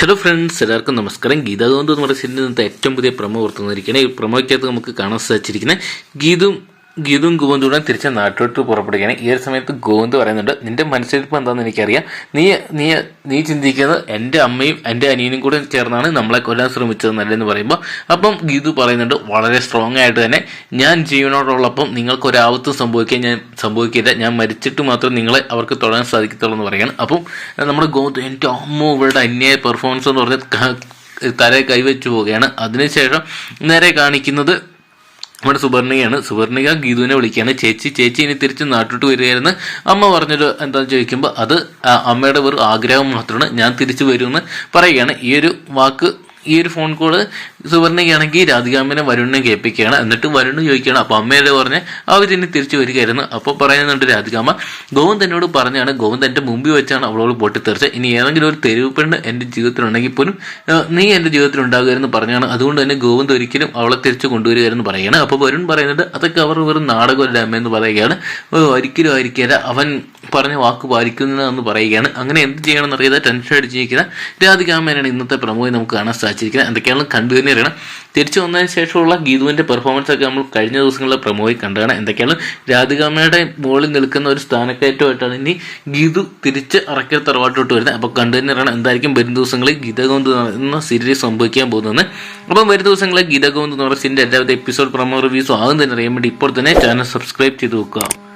Hello friends എല്ലാവർക്കും നമസ്കാരം. ഗീതാഗോന്ത് എന്ന് പറയുന്ന സിനിമ ഏറ്റവും പുതിയ പ്രമോ ഓർത്തുനിന്നിരിക്കുന്നത് ഈ പ്രമോയ്ക്കകത്ത് നമുക്ക് കാണാൻ സാധിച്ചിരിക്കുന്നത് ഗീതും ഗീതും ഗോവിന്ദൂടെ തിരിച്ച് നാട്ടിലോട്ട് പുറപ്പെടുകയാണ്. ഈ ഒരു സമയത്ത് ഗോവിന്ദ് പറയുന്നുണ്ട് നിന്റെ മനസ്സിലിപ്പം എന്താണെന്ന് എനിക്കറിയാം. നീ നീ നീ ചിന്തിക്കുന്നത് എന്റെ അമ്മയും എന്റെ അനിയനും കൂടെ ചേർന്നാണ് നമ്മളെ കൊല്ലാൻ ശ്രമിച്ചത് നല്ലതെന്ന് പറയുമ്പോൾ അപ്പം ഗീതു പറയുന്നുണ്ട് വളരെ സ്ട്രോങ് ആയിട്ട് തന്നെ ഞാൻ ജീവനോടുള്ളപ്പം നിങ്ങൾക്കൊരാപത്തും സംഭവിക്കാൻ ഞാൻ സംഭവിക്കില്ല. ഞാൻ മരിച്ചിട്ട് മാത്രം നിങ്ങളെ അവർക്ക് തൊടാൻ സാധിക്കത്തുള്ളൂ എന്ന് പറയുകയാണ്. അപ്പം നമ്മുടെ ഗോവിന്ദ് എന്റെ അമ്മ ഇവരുടെ അന്യായ പെർഫോമൻസ് എന്ന് പറഞ്ഞാൽ തല കൈവച്ചു പോവുകയാണ്. അതിനുശേഷം നേരെ കാണിക്കുന്നത് നമ്മുടെ സുവർണികയാണ്. സുവർണിക ഗീതുവിനെ വിളിക്കുകയാണ്. ചേച്ചി ചേച്ചി ഇനി തിരിച്ച് നാട്ടിട്ട് വരികയായിരുന്നു. അമ്മ പറഞ്ഞൊരു എന്താണെന്ന് ചോദിക്കുമ്പോൾ അത് അമ്മയുടെ വെറും ആഗ്രഹം മാത്രമാണ്. ഞാൻ തിരിച്ചു വരുമെന്ന് പറയുകയാണ്. ഈ ഒരു വാക്ക് ഈ ഒരു ഫോൺ കോൾ സുവർണികയാണെങ്കിൽ രാധികാമ്മനെ വരുണിനെ കേൾപ്പിക്കുകയാണ്. എന്നിട്ട് വരുണ് ചോദിക്കുകയാണ്. അപ്പോൾ അമ്മയുടെ പറഞ്ഞ്? അവർ ഇനി തിരിച്ചു വരികയായിരുന്നു. അപ്പോൾ പറയുന്നുണ്ട് രാധികാമ്മ ഗോവിന്ദ് എന്നോട് പറഞ്ഞാണ് ഗോവിന്ദ് എന്റെ മുമ്പിൽ വെച്ചാണ് അവളോട് പൊട്ടിത്തെറിച്ചത്. ഇനി ഏതെങ്കിലും ഒരു തെരുവ് പെണ്ണ് എന്റെ ജീവിതത്തിലുണ്ടെങ്കിൽ പോലും നീ എന്റെ ജീവിതത്തിൽ ഉണ്ടാകുമായിരുന്നു പറഞ്ഞാണ്. അതുകൊണ്ട് തന്നെ ഗോവിന്ദ് ഒരിക്കലും അവളെ തിരിച്ചു കൊണ്ടുവരികയായിരുന്നു പറയുകയാണ്. അപ്പോൾ വരുൺ പറയുന്നത് അതൊക്കെ അവർ വെറും നാടകമല്ല അമ്മയെന്ന് പറയുകയാണ്. "ഓ, ഒരിക്കലും ആയിരിക്കില്ല അവൻ പറഞ്ഞ വാക്ക് പാലിക്കുന്നതെന്ന് പറയുകയാണ്. അങ്ങനെ എന്ത് ചെയ്യണമെന്ന് അറിയാതെ ടെൻഷൻ അടിച്ചിരിക്കുന്ന രാധികാമ്മേനാണ് ഇന്നത്തെ പ്രമുഖം നമുക്ക് കാണാൻ സാധിച്ചിരിക്കുന്നത്. എന്തൊക്കെയാണ് കണ്ടു അറിയണം തിരിച്ചു വന്നതിന് ശേഷമുള്ള ഗീതുവിന്റെ പെർഫോമൻസ് ഒക്കെ നമ്മൾ കഴിഞ്ഞ ദിവസങ്ങളിലെ പ്രമോയി കണ്ടതാണ്. എന്തൊക്കെയാണ്? രാധികാമ്മയുടെ മുകളിൽ നിൽക്കുന്ന ഒരു സ്ഥാനക്കയറ്റമായിട്ടാണ് ഇനി ഗീതു തിരിച്ച് അറക്കൽ തറവാട്ടോട്ട് വരുന്നത്. അപ്പോൾ കണ്ടു എന്തായിരിക്കും വരും ദിവസങ്ങളിൽ ഗീതഗോന്ദ് എന്ന സീരീസ് സംഭവിക്കാൻ പോകുന്നത്. അപ്പം വരും ദിവസങ്ങളിൽ ഗീതഗോന്ദ് എന്ന് പറയുന്ന എല്ലാവിധ എപ്പിസോഡ് പ്രമോ റിവ്യൂസും ആകും തന്നെ അറിയാൻ വേണ്ടി ഇപ്പോൾ തന്നെ ചാനൽ സബ്സ്ക്രൈബ് ചെയ്ത് വെക്കുക.